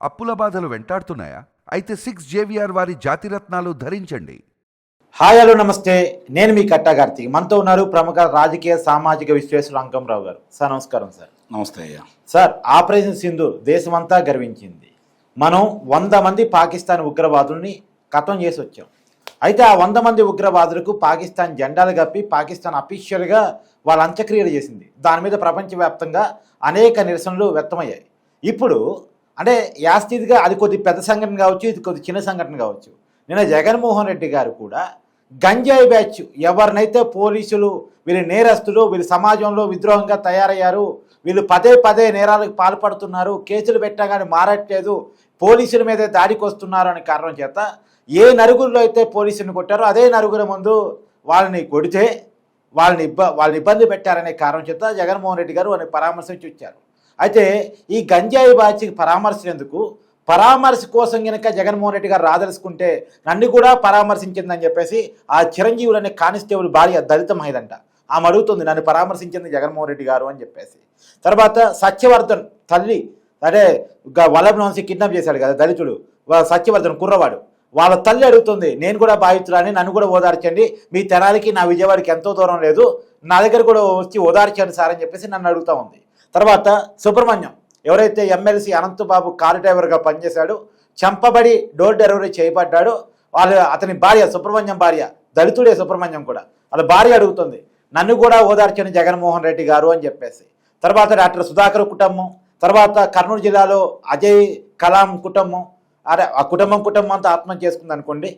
అప్పుల బాధలు వెంటాడుతున్నాయా? అయితే సిక్స్ జేవిఆర్ వారి జాతిరత్నాలు ధరించండి. హాయ్ హలో నమస్తే. నేను మీ కట్టా కార్తీక్. మనతో ఉన్నారు ప్రముఖ రాజకీయ సామాజిక విశ్లేషకులు అంకంరావు గారు. సార్ నమస్కారం సార్. నమస్తే అయ్యా. సార్ ఆపరేషన్ సింధు దేశమంతా గర్వించింది. మనం వంద మంది పాకిస్తాన్ ఉగ్రవాదుల్ని కథం చేసి వచ్చాం. అయితే ఆ వంద మంది ఉగ్రవాదులకు పాకిస్తాన్ జెండాలు కప్పి పాకిస్తాన్ అఫీషియల్గా వాళ్ళ అంత్యక్రియలు చేసింది. దాని మీద ప్రపంచవ్యాప్తంగా అనేక నిరసనలు వ్యక్తమయ్యాయి. ఇప్పుడు అంటే యాస్థితిగా అది కొద్ది పెద్ద సంఘటన కావచ్చు ఇది కొద్ది చిన్న సంఘటన కావచ్చు. నిన్న జగన్మోహన్ రెడ్డి గారు కూడా గంజాయి బ్యాచ్ ఎవరినైతే పోలీసులు వీళ్ళు నేరస్తులు వీళ్ళు సమాజంలో విద్రోహంగా తయారయ్యారు వీళ్ళు పదే పదే నేరాలకు పాల్పడుతున్నారు కేసులు పెట్టా కానీ మారట్లేదు పోలీసుల మీద దాడికి వస్తున్నారు అనే కారణం చేత ఏ నరుగుల్లో అయితే పోలీసుని కొట్టారో అదే నలుగురి ముందు వాళ్ళని కొడితే వాళ్ళని ఇబ్బ వాళ్ళని ఇబ్బంది పెట్టారనే కారణం చేత జగన్మోహన్ రెడ్డి గారు అని పరామర్శించి వచ్చారు. అయితే ఈ గంజాయి బాచికి పరామర్శించేందుకు పరామర్శ కోసం కనుక జగన్మోహన్ రెడ్డి గారు రాదలుచుకుంటే నన్ను కూడా పరామర్శించిందని చెప్పేసి ఆ చిరంజీవులు అనే కానిస్టేబుల్ భార్య దళిత మహిళంట. ఆమె అడుగుతుంది నన్ను పరామర్శించింది జగన్మోహన్ రెడ్డి గారు అని చెప్పేసి. తర్వాత సత్యవర్ధన్ తల్లి అంటే వల్లభ వంశీ కిడ్నాప్ చేశాడు కదా దళితుడు సత్యవర్ధన్ కుర్రవాడు. వాళ్ళ తల్లి అడుగుతుంది నేను కూడా బాధితురాని నన్ను కూడా ఓదార్చండి. మీ తెనాలికి నా విజయవాడకి ఎంతో దూరం లేదు. నా దగ్గర కూడా వచ్చి ఓదార్చండి సార్ అని చెప్పేసి నన్ను అడుగుతా ఉంది. తర్వాత సుబ్రహ్మణ్యం. ఎవరైతే ఎమ్మెల్సీ అనంతబాబు కారు డ్రైవర్గా పనిచేశాడు చంపబడి డోర్ డెలివరీ చేయబడ్డాడు వాళ్ళ అతని భార్య సుబ్రహ్మణ్యం భార్య దళితుడే సుబ్రహ్మణ్యం కూడా. వాళ్ళ భార్య అడుగుతుంది నన్ను కూడా ఓదార్చని జగన్మోహన్ రెడ్డి గారు అని చెప్పేసి. తర్వాత డాక్టర్ సుధాకర్ కుటుంబం తర్వాత కర్నూలు జిల్లాలో అజయ్ కలాం కుటుంబం అరే ఆ కుటుంబం కుటుంబం అంతా ఆత్మహత్య చేసుకుంది అనుకోండి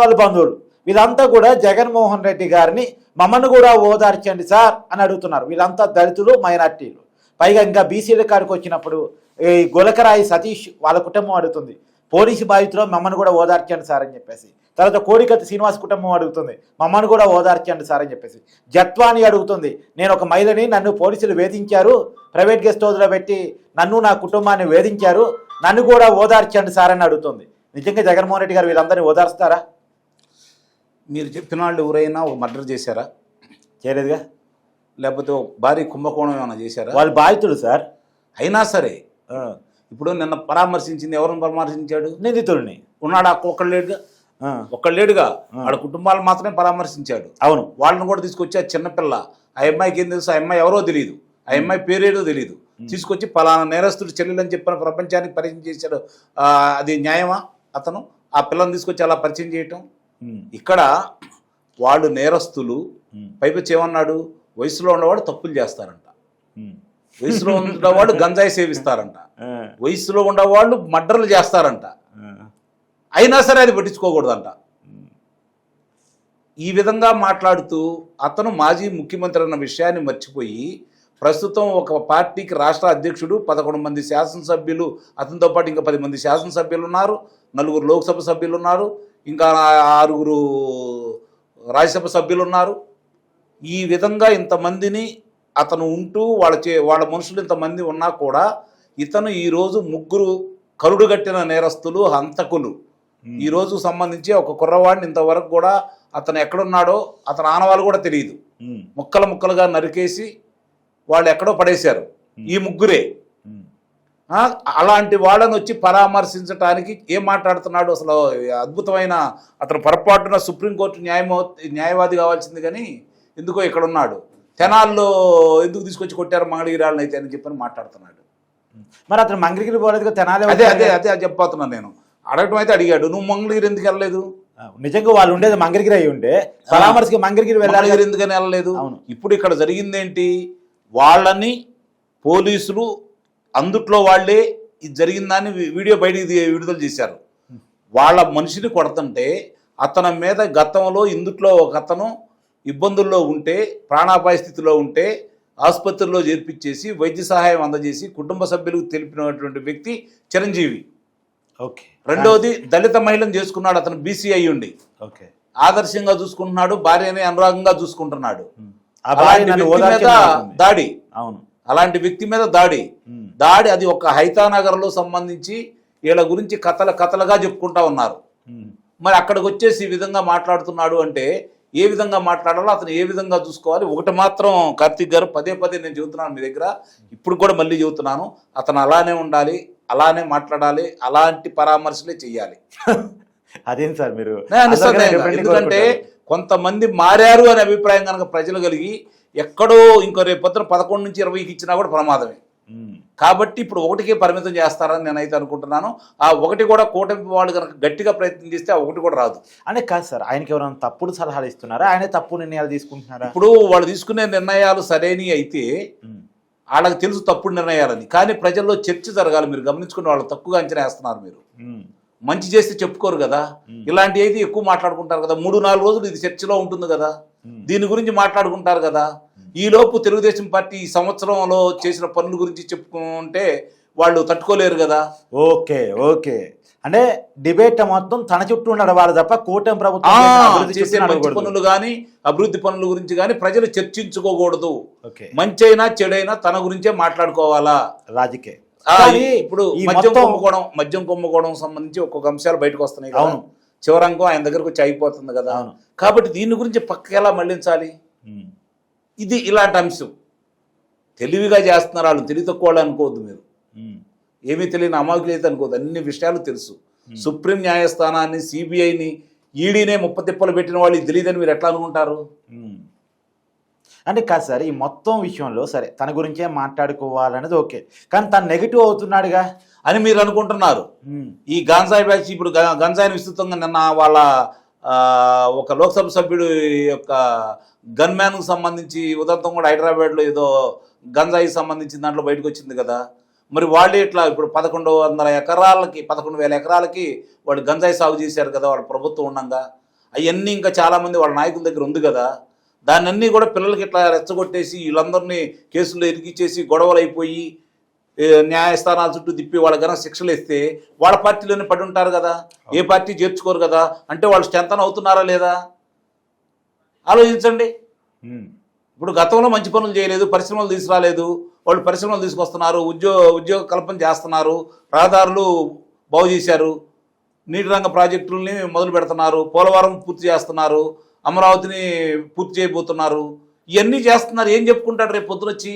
వాళ్ళ బంధువులు. వీళ్ళంతా కూడా జగన్మోహన్ రెడ్డి గారిని మమ్మల్ని కూడా ఓదార్చండి సార్ అని అడుగుతున్నారు. వీళ్ళంతా దళితులు మైనార్టీలు. పైగా ఇంకా బీసీల కాడికి వచ్చినప్పుడు ఈ గులకరాయి సతీష్ వాళ్ళ కుటుంబం అడుగుతుంది. పోలీసు బాధితులు మమ్మల్ని కూడా ఓదార్చండి సార్ అని చెప్పేసి. తర్వాత కోడికత్తి శ్రీనివాస్ కుటుంబం అడుగుతుంది. మమ్మల్ని కూడా ఓదార్చండి సార్ అని చెప్పేసి. జత్వాని అడుగుతుంది. నేను ఒక మహిళని నన్ను పోలీసులు వేధించారు. ప్రైవేట్ గెస్ట్ హౌస్లో పెట్టి నన్ను నా కుటుంబాన్ని వేధించారు. నన్ను కూడా ఓదార్చండి సార్ అని అడుగుతుంది. నిజంగా జగన్మోహన్ రెడ్డి గారు వీళ్ళందరినీ ఓదార్స్తారా? మీరు చెప్పిన వాళ్ళు ఎవరైనా ఒక మర్డర్ చేశారా? చేయలేదుగా? లేకపోతే భారీ కుంభకోణం ఏమైనా చేశారా? వాళ్ళు బాధితులు సార్. అయినా సరే. ఇప్పుడు నిన్న పరామర్శించింది ఎవరిని పరామర్శించాడు? నిందితుల్ని. ఉన్నాడు? ఒక్కడు లేడుగా ఆ, ఒక్కడు లేడుగా? వాళ్ళ కుటుంబాలు మాత్రమే పరామర్శించాడు. అవును. వాళ్ళని కూడా తీసుకొచ్చి ఆ చిన్నపిల్ల ఆ అమ్మాయికి ఏం తెలుసు? ఆ అమ్మాయి ఎవరో తెలియదు ఆ అమ్మాయి పేరేదో తెలియదు తీసుకొచ్చి పలానా నేరస్తుడు చెల్లెలని చెప్పిన ప్రపంచానికి పరిచయం చేశాడు. అది న్యాయమా అతను? ఆ పిల్లని తీసుకొచ్చి అలా పరిచయం చేయటం? ఇక్కడ వాళ్ళు నేరస్తులు పైపచ్చి ఏమన్నాడు? వయసులో ఉన్నవాడు తప్పులు చేస్తారంట. వయసులో ఉన్నవాడు గంజాయి సేవిస్తారంట. వయసులో ఉన్నవాళ్ళు మర్డర్లు చేస్తారంట. అయినా సరే అది పట్టించుకోకూడదంట. ఈ విధంగా మాట్లాడుతూ అతను మాజీ ముఖ్యమంత్రి అన్న విషయాన్ని మర్చిపోయి ప్రస్తుతం ఒక పార్టీకి రాష్ట్ర అధ్యక్షుడు పదకొండు మంది శాసనసభ్యులు అతనితో పాటు ఇంకా పది మంది శాసనసభ్యులు ఉన్నారు నలుగురు లోక్సభ సభ్యులు ఉన్నారు ఇంకా ఆరుగురు రాజ్యసభ సభ్యులు ఉన్నారు. ఈ విధంగా ఇంతమందిని అతను ఉంటూ వాళ్ళ చే వాళ్ళ మనుషులు ఇంతమంది ఉన్నా కూడా ఇతను ఈరోజు ముగ్గురు కరుడుగట్టిన నేరస్తులు హంతకులు. ఈ రోజు సంబంధించి ఒక కుర్రవాడిని ఇంతవరకు కూడా అతను ఎక్కడున్నాడో అతని ఆనవాళ్ళు కూడా తెలియదు ముక్కలు ముక్కలుగా నరికేసి వాళ్ళు ఎక్కడో పడేశారు. ఈ ముగ్గురే. అలాంటి వాళ్ళని వచ్చి పరామర్శించడానికి ఏం మాట్లాడుతున్నాడు? అసలు అద్భుతమైన అతను పొరపాటున సుప్రీంకోర్టు న్యాయమో న్యాయవాది కావాల్సింది కానీ ఎందుకో ఇక్కడ ఉన్నాడు తెనాల్లో ఎందుకు తీసుకొచ్చి కొట్టారు మంగళగిరాళ్ళని అయితే అని చెప్పని మాట్లాడుతున్నాడు. మరి అతను మంగళగిరి పోలేదుగా తెనాలి అదే అదే అదే చెప్పబోతున్నాను నేను. అడగటం అయితే అడిగాడు. నువ్వు మంగళగిరి ఎందుకు వెళ్ళలేదు? నిజంగా వాళ్ళు ఉండేది మంగళగిరి అయి ఉంటే పరామర్శకి మంగళగిరి వెళ్ళాలి ఎందుకని వెళ్ళలేదు? అవును. ఇప్పుడు ఇక్కడ జరిగిందేంటి? వాళ్ళని పోలీసులు అందుట్లో వాళ్ళే ఇది జరిగిందని వీడియో బయటికి విడుదల చేశారు. వాళ్ళ మనిషిని కొడుతుంటే అతని మీద గతంలో ఇందుట్లో ఒక అతను ఇబ్బందుల్లో ఉంటే ప్రాణాపాయ స్థితిలో ఉంటే ఆసుపత్రిలో చేర్పించేసి వైద్య సహాయం అందజేసి కుటుంబ సభ్యులకు తెలిపినటువంటి వ్యక్తి చిరంజీవి. ఓకే. రెండవది దళిత మహిళను చేసుకున్నాడు అతను బీసీ అయి ఉండి ఓకే. ఆదర్శంగా చూసుకుంటున్నాడు భార్యని అనురాగంగా చూసుకుంటున్నాడు. మీద. దాడి. అవును. అలాంటి వ్యక్తి మీద దాడి. దాడి అది ఒక హైతానగర్లో సంబంధించి వీళ్ళ గురించి కథల కథలుగా చెప్పుకుంటా ఉన్నారు. మరి అక్కడికి వచ్చేసి ఈ విధంగా మాట్లాడుతున్నాడు అంటే ఏ విధంగా మాట్లాడాలో అతను ఏ విధంగా చూసుకోవాలి? ఒకటి మాత్రం కార్తీక్ గారు పదే పదే నేను చెబుతున్నాను మీ దగ్గర. ఇప్పుడు కూడా మళ్ళీ చెబుతున్నాను. అతను అలానే ఉండాలి అలానే మాట్లాడాలి అలాంటి పరామర్శలే చెయ్యాలి. అదేం సార్ మీరు? ఎందుకంటే. కొంతమంది మారారు అనే అభిప్రాయం కనుక ప్రజలు కలిగి ఎక్కడో ఇంకో రేపు పొద్దున పదకొండు నుంచి ఇరవైకి ఇచ్చినా కూడా ప్రమాదమే. కాబట్టి ఇప్పుడు ఒకటికే పరిమితం చేస్తారని నేనైతే అనుకుంటున్నాను. ఆ ఒకటి కూడా కూటమి వాళ్ళు కనుక గట్టిగా ప్రయత్నం చేస్తే ఆ ఒకటి కూడా రాదు. అంటే కాదు సార్ ఆయనకి ఎవరైనా తప్పుడు సలహాలు ఇస్తున్నారా? ఆయన తప్పుడు నిర్ణయాలు తీసుకుంటున్నారా? ఇప్పుడు వాళ్ళు తీసుకునే నిర్ణయాలు సరైనవి అయితే వాళ్ళకి తెలుసు తప్పుడు నిర్ణయాలని. కానీ ప్రజల్లో చర్చ జరగాలి మీరు గమనించుకుని వాళ్ళు తక్కువగా అంచనా వేస్తున్నారు మీరు. మంచి చేస్తే చెప్పుకోరు కదా. ఇలాంటి అయితే ఎక్కువ మాట్లాడుకుంటారు కదా. మూడు నాలుగు రోజులు ఇది చర్చలో ఉంటుంది కదా. దీని గురించి మాట్లాడుకుంటారు కదా. ఈ లోపు తెలుగుదేశం పార్టీ ఈ సంవత్సరంలో చేసిన పనుల గురించి చెప్పుకుంటే వాళ్ళు తట్టుకోలేరు కదా. Okay okay. అంటే డిబేట్ మొత్తం తన చుట్టూ నడవాలి తప్ప కూటమి ప్రభుత్వం చేసే మంచి. పనులు కానీ అభివృద్ధి పనుల గురించి కానీ ప్రజలు చర్చించుకోకూడదు. మంచి అయినా చెడైనా తన గురించే మాట్లాడుకోవాలా. రాజకీయ. ఇప్పుడు మద్యం కుంభకోణం మద్యం కుంభకోణం సంబంధించి ఒక్కొక్క అంశాలు బయటకు వస్తున్నాయి అవును. చివరంకం ఆయన దగ్గరకు వచ్చి అయిపోతుంది కదా. అవును. కాబట్టి దీని గురించి పక్కకి ఎలా మళ్ళించాలి ఇది ఇలాంటి అంశం. తెలివిగా చేస్తున్నారు వాళ్ళు తెలివి తక్కువ అనుకోవద్దు మీరు. ఏమీ తెలియని అమాయకులు అనుకోవద్దు. అన్ని విషయాలు తెలుసు. సుప్రీం న్యాయస్థానాన్ని సిబిఐని ఈడీనే ముప్పతిప్పలు పెట్టిన వాళ్ళు తెలియదని మీరు ఎట్లా అనుకుంటారు. అంటే కాదు సార్ ఈ మొత్తం విషయంలో సరే తన గురించే మాట్లాడుకోవాలనేది ఓకే. కానీ తను నెగిటివ్ అవుతున్నాడుగా? అని మీరు అనుకుంటున్నారు. ఈ గంజాయి బ్యాచ్ ఇప్పుడు గ- గంజాయిని విస్తృతంగా నిన్న వాళ్ళ ఒక లోక్సభ సభ్యుడు యొక్క గన్మ్యాన్కు సంబంధించి ఉదంతం కూడా హైదరాబాద్లో ఏదో గంజాయికి సంబంధించిన దాంట్లో బయటకు వచ్చింది కదా? మరి వాళ్ళే ఇట్లా ఇప్పుడు పదకొండు వందల ఎకరాలకి పదకొండు వేల ఎకరాలకి వాళ్ళు గంజాయి సాగు చేశారు కదా వాళ్ళ ప్రభుత్వం ఉండగా? అవన్నీ ఇంకా చాలామంది వాళ్ళ నాయకుల దగ్గర ఉంది కదా? దాన్ని అన్నీ కూడా పిల్లలకి ఇట్లా రెచ్చగొట్టేసి వీళ్ళందరినీ కేసుల్లో ఇరికిచ్చేసి గొడవలు అయిపోయి న్యాయస్థానాల చుట్టూ తిప్పి వాళ్ళ కనుక శిక్షలు ఇస్తే వాళ్ళ పార్టీలోనే పడి ఉంటారు కదా? ఏ పార్టీ చేర్చుకోరు కదా? అంటే వాళ్ళు స్ట్రెంతన్ అవుతున్నారా లేదా? ఆలోచించండి. ఇప్పుడు గతంలో మంచి పనులు చేయలేదు పరిశ్రమలు తీసుకురాలేదు వాళ్ళు పరిశ్రమలు తీసుకొస్తున్నారు ఉద్యోగ ఉద్యోగ కల్పన చేస్తున్నారు రహదారులు బాగు చేశారు నీటి రంగ ప్రాజెక్టులని మొదలు పెడుతున్నారు పోలవరం పూర్తి చేస్తున్నారు అమరావతిని పూర్తి చేయబోతున్నారు. ఇవన్నీ చేస్తున్నారు. ఏం చెప్పుకుంటాడు రేపు పొద్దునొచ్చి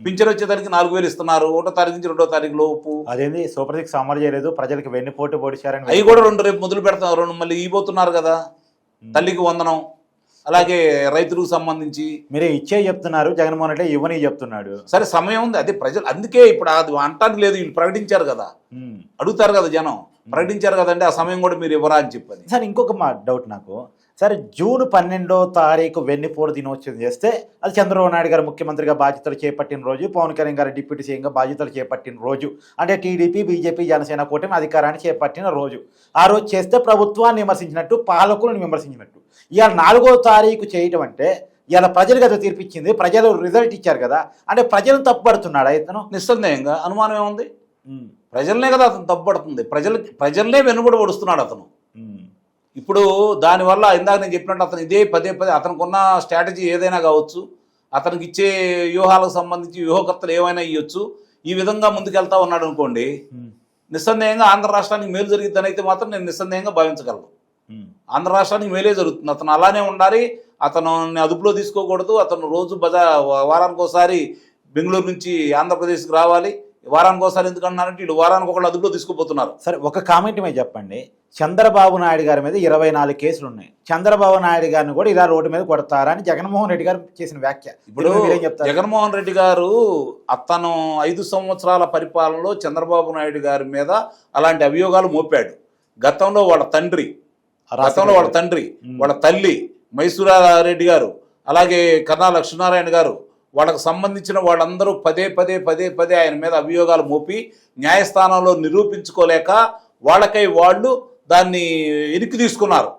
పింఛన్ వచ్చేదానికి నాలుగు వేలు ఇస్తున్నారు. ఒకటో తారీఖు నుంచి రెండో తారీఖు లోపు. అదేంది? సూపర్ సిక్స్ అమలు చేయలేదు. ప్రజలకు వెన్నుపోటు పొడిచారని అవి కూడా రెండు రేపు మొదలు పెడతారు. రెండు మళ్ళీ ఇవ్వబోతున్నారు కదా. తల్లికి వందనం. అలాగే రైతులకు సంబంధించి. మీరే ఇచ్చే చెప్తున్నారు. జగన్మోహన్ రెడ్డి ఇవ్వని చెప్తున్నాడు. సరే సమయం ఉంది. అదే ప్రజలు అందుకే ఇప్పుడు అది అంటానికి లేదు. వీళ్ళు ప్రకటించారు కదా. అడుగుతారు కదా జనం. ప్రకటించారు కదంటే ఆ సమయం కూడా మీరు ఇవ్వరా అని చెప్పని. సార్ ఇంకొక మా డౌట్ నాకు. సరే జూన్ పన్నెండో తారీఖు వెన్నుపోటు దినోత్సవం చేస్తే అది చంద్రబాబు నాయుడు గారు ముఖ్యమంత్రిగా బాధ్యతలు చేపట్టిన రోజు పవన్ కళ్యాణ్ గారు డిప్యూటీ సీఎంగా బాధ్యతలు చేపట్టిన రోజు అంటే టీడీపీ బీజేపీ జనసేన కూటమి అధికారాన్ని చేపట్టిన రోజు. ఆ రోజు చేస్తే ప్రభుత్వాన్ని విమర్శించినట్టు పాలకులను విమర్శించినట్టు. ఇవాళ నాలుగో తారీఖు చేయటం అంటే ఇవాళ ప్రజలు కదా తీర్పిచ్చింది ప్రజలు రిజల్ట్ ఇచ్చారు కదా అంటే ప్రజలను తప్పుపడుతున్నాడా ఇతను? నిస్సందేహంగా అనుమానం ఏముంది? ప్రజలనే కదా అతను తప్పుపడుతుంది. ప్రజలు ప్రజలనే వెనుబడి పడుస్తున్నాడు అతను. ఇప్పుడు దానివల్ల ఇందాక నేను చెప్పినట్టు అతను ఇదే పదే పదే అతనికి ఉన్న స్ట్రాటజీ ఏదైనా కావచ్చు అతనికి ఇచ్చే వ్యూహాలకు సంబంధించి వ్యూహకర్తలు ఏమైనా ఇవ్వచ్చు ఈ విధంగా ముందుకెళ్తా ఉన్నాడు అనుకోండి నిస్సందేహంగా ఆంధ్ర రాష్ట్రానికి మేలు జరిగిద్దని అయితే మాత్రం నేను నిస్సందేహంగా భావించగలను. ఆంధ్ర రాష్ట్రానికి మేలే జరుగుతుంది. అతను అలానే ఉండాలి అతను అదుపులో తీసుకోకూడదు అతను రోజు బజా వారానికి ఒకసారి బెంగళూరు నుంచి ఆంధ్రప్రదేశ్కి రావాలి వారానికి ఒకసారి ఎందుకు అన్నారంటే వీళ్ళు వారానికి ఒకళ్ళు అదుపులో తీసుకుపోతున్నారు. సరే ఒక కామెంట్ మీద చెప్పండి. చంద్రబాబు నాయుడు గారి మీద ఇరవై నాలుగు కేసులు ఉన్నాయి. చంద్రబాబు నాయుడు గారిని కూడా ఇలా రోడ్డు మీద కొడతారా అని జగన్మోహన్ రెడ్డి గారు చేసిన వ్యాఖ్య. ఇప్పుడు జగన్మోహన్ రెడ్డి గారు అతను ఐదు సంవత్సరాల పరిపాలనలో చంద్రబాబు నాయుడు గారి మీద అలాంటి అభియోగాలు మోపాడు. గతంలో వాళ్ళ తండ్రి గతంలో వాళ్ళ తండ్రి. వాళ్ళ తల్లి మైసూరారెడ్డి గారు అలాగే కర్ణా లక్ష్మీనారాయణ గారు వాళ్ళకు సంబంధించిన వాళ్ళందరూ పదే పదే పదే పదే ఆయన మీద అభియోగాలు మోపి న్యాయస్థానంలో నిరూపించుకోలేక వాళ్ళకై వాళ్ళు దాన్ని ఎనికి తీసుకున్నారు.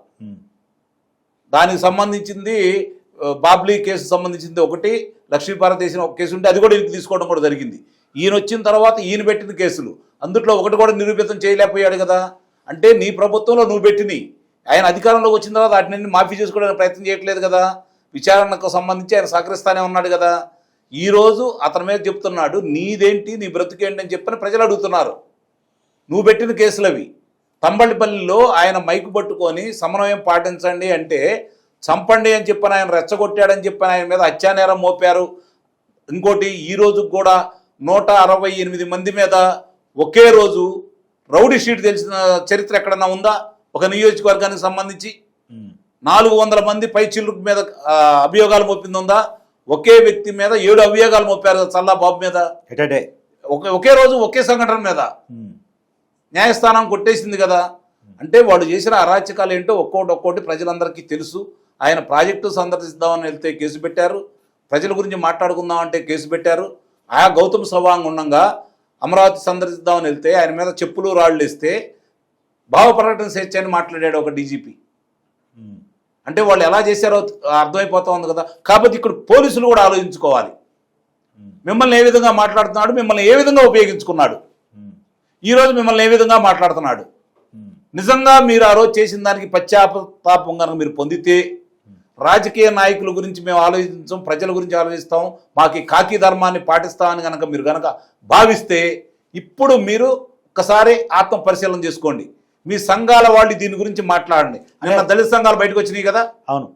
దానికి సంబంధించింది బాబ్లీ కేసు సంబంధించింది ఒకటి లక్ష్మీపార్వతి వేసిన ఒక కేసు ఉంటే అది కూడా ఇంటికి తీసుకోవడం కూడా జరిగింది. ఈయన వచ్చిన తర్వాత ఈయన పెట్టిన కేసులు. అందుట్లో ఒకటి కూడా నిరూపితం చేయలేకపోయాడు కదా. అంటే నీ ప్రభుత్వంలో నువ్వు పెట్టినవి. ఆయన అధికారంలోకి వచ్చిన తర్వాత వాటిని మాఫీ చేసుకోవడానికి ప్రయత్నం చేయట్లేదు కదా. విచారణకు సంబంధించి ఆయన సహకరిస్తానే ఉన్నాడు కదా. ఈరోజు అతని మీద చెప్తున్నాడు నీదేంటి నీ బ్రతుకేంటి అని చెప్పని ప్రజలు అడుగుతున్నారు. నువ్వు పెట్టిన కేసులు అవి తంబళ్ళిపల్లిలో ఆయన మైకు పట్టుకొని సమన్వయం పాటించండి అంటే చంపండి అని చెప్పని ఆయన రెచ్చగొట్టాడని చెప్పని ఆయన మీద హత్యానేరం మోపారు. ఇంకోటి ఈ రోజు కూడా నూట అరవై ఎనిమిది మంది మీద ఒకే రోజు రౌడీ షీట్ తెలిసిన చరిత్ర ఎక్కడన్నా ఉందా? ఒక నియోజకవర్గానికి సంబంధించి. నాలుగు వందల మంది పై చిల్లుకు మీద ఆ, అభియోగాలు మోపింది ఉందా ఒకే వ్యక్తి మీద ఏడు అభియోగాలు మోపారు కదా చల్లా బాబు మీద. At a day. ఒకే రోజు ఒకే సంఘటన మీద. న్యాయస్థానం కొట్టేసింది కదా. అంటే వాళ్ళు చేసిన అరాచకాలు ఏంటో ఒక్కోటి ఒక్కోటి ప్రజలందరికీ తెలుసు. ఆయన ప్రాజెక్టు సందర్శిద్దామని వెళ్తే కేసు పెట్టారు. ప్రజల గురించి మాట్లాడుకుందాం అంటే కేసు పెట్టారు. ఆయా గౌతమ్ సవాంగ్ ఉండగా అమరావతి సందర్శిద్దామని వెళ్తే ఆయన మీద చెప్పులు రాళ్ళు వేస్తే భావ ప్రకటన స్వేచ్ఛ అని మాట్లాడాడు ఒక డీజీపీ. అంటే వాళ్ళు ఎలా చేశారో అర్థమైపోతా ఉంది కదా కాబట్టి ఇక్కడ పోలీసులు కూడా ఆలోచించుకోవాలి. మిమ్మల్ని ఏ విధంగా మాట్లాడుతున్నాడు మిమ్మల్ని ఏ విధంగా ఉపయోగించుకున్నాడు. ఈరోజు మిమ్మల్ని ఏ విధంగా మాట్లాడుతున్నాడు. నిజంగా మీరు ఆ రోజు చేసిన దానికి పశ్చాత్తాపం కనుక మీరు పొందితే రాజకీయ నాయకుల గురించి మేము ఆలోచించాం ప్రజల గురించి ఆలోచిస్తాం మాకు ఈ కాకి ధర్మాన్ని పాటిస్తామని కనుక మీరు కనుక భావిస్తే ఇప్పుడు మీరు ఒకసారి ఆత్మ పరిశీలన చేసుకోండి మీ సంఘాల వాళ్ళు దీని గురించి మాట్లాడండి. నిన్న దళిత సంఘాలు బయటకు వచ్చినాయి కదా? అవును.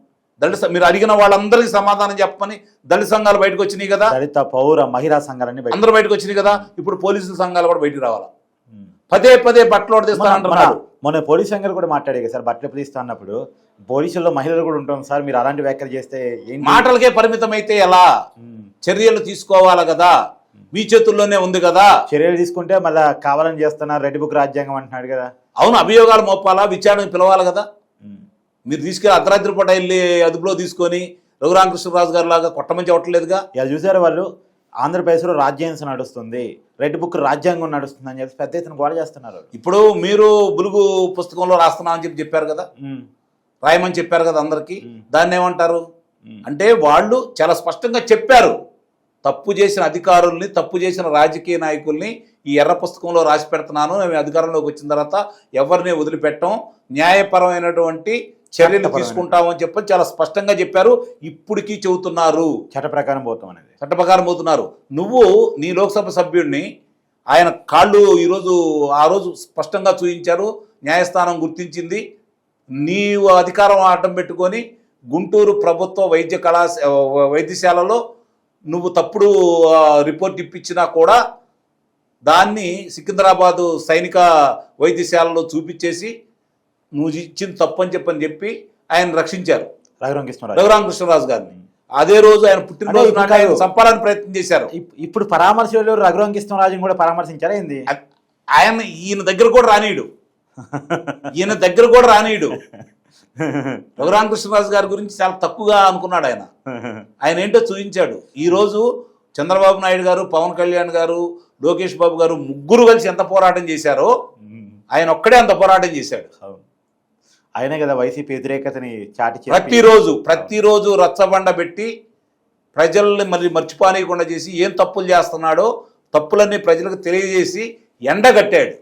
దళిత మీరు అడిగిన వాళ్ళందరికీ సమాధానం చెప్పమని దళిత సంఘాలు బయటకు వచ్చినాయి కదా? దళిత పౌర మహిళా సంఘాలన్నీ అందరూ బయటకు వచ్చినాయి కదా? ఇప్పుడు పోలీసుల సంఘాలు కూడా బయటకు రావాలా. పదే పదే బట్టలు తీస్తానంటున్నాడు మొన్న- పోలీస్ సంఘాలు కూడా మాట్లాడే కదా సార్ బట్టలు ఇస్తా అన్నప్పుడు. పోలీసుల్లో మహిళలు కూడా ఉంటాం సార్ మీరు అలాంటి వ్యాఖ్యలు చేస్తే మాటలకే పరిమితమైతే ఎలా? ఉమ్. చర్యలు తీసుకోవాలి కదా? మీ చేతుల్లోనే ఉంది కదా? చర్యలు తీసుకుంటే మళ్ళా కావాలని చేస్తున్నారు రెడ్ బుక్ రాజ్యాంగం అంటున్నాడు కదా. అవును అభియోగాలు మోపాలా విచారణకు పిలవాలి కదా. మీరు తీసుకెళ్ళి అర్ధరాత్రి పూట వెళ్ళి అదుపులో తీసుకొని రఘురామకృష్ణరాజు గారు లాగా కొట్టమని చెప్పట్లేదుగా ఇలా చూసారు వాళ్ళు ఆంధ్రప్రదేశ్లో రాజ్యాంగం నడుస్తుంది రెడ్ బుక్ రాజ్యాంగం నడుస్తుంది అని చెప్పి పెద్ద ఎత్తున గోడ చేస్తున్నారు ఇప్పుడు మీరు బులుగు పుస్తకంలో రాస్తున్నామని చెప్పి చెప్పారు కదా. రాయమని చెప్పారు కదా అందరికీ. దాన్ని ఏమంటారు. అంటే వాళ్ళు చాలా స్పష్టంగా చెప్పారు తప్పు చేసిన అధికారుల్ని తప్పు చేసిన రాజకీయ నాయకుల్ని ఈ ఎర్ర పుస్తకంలో రాసి పెడుతున్నాను. మేము అధికారంలోకి వచ్చిన తర్వాత ఎవరిని వదిలిపెట్టం. న్యాయపరమైనటువంటి చర్యలు. తీసుకుంటామని చెప్పి చాలా స్పష్టంగా చెప్పారు. ఇప్పటికీ చెబుతున్నారు. చట్ట ప్రకారం పోతాం అనేది. చట్ట ప్రకారం అవుతున్నారు నువ్వు నీ లోక్సభ సభ్యుడిని ఆయన కాళ్ళు ఈరోజు ఆ రోజు స్పష్టంగా చూపించారు న్యాయస్థానం గుర్తించింది. నీవు అధికారం అడ్డం పెట్టుకొని గుంటూరు ప్రభుత్వ వైద్య కళాశ వైద్యశాలలో నువ్వు తప్పుడు రిపోర్ట్ ఇప్పించినా కూడా దాన్ని సికింద్రాబాదు సైనిక వైద్యశాలలో చూపించేసి నువ్వు ఇచ్చింది తప్పు అని చెప్పని చెప్పి ఆయన రక్షించారు. రఘురామ కృష్ణరాజు గారిని. అదే రోజు ఆయన పుట్టినరోజు నాడు ఆయన చంపాలని ప్రయత్నం చేశారు. ఇప్- ఇప్పుడు పరామర్శలు రఘురామ కృష్ణరాజుని కూడా పరామర్శించారా ఏంది? ఆయన ఈయన దగ్గర కూడా రానీయుడు ఈయన దగ్గర కూడా రానీయుడు రఘురామకృష్ణరాజు గారి గురించి చాలా తక్కువగా అనుకున్నాడు ఆయన. ఆయన ఏంటో చూపించాడు. ఈ రోజు చంద్రబాబు నాయుడు గారు పవన్ కళ్యాణ్ గారు లోకేష్ బాబు గారు ముగ్గురు కలిసి ఎంత పోరాటం చేశారో ఆయన ఒక్కడే అంత పోరాటం చేశాడు. ఆయనే కదా వైసీపీ వ్యతిరేకతని చాటి ప్రతిరోజు ప్రతిరోజు రచ్చబండ పెట్టి ప్రజల్ని మరి మర్చిపోనీయకుండా చేసి ఏం తప్పులు చేస్తున్నాడో తప్పులన్నీ ప్రజలకు తెలియజేసి ఎండగట్టాడు.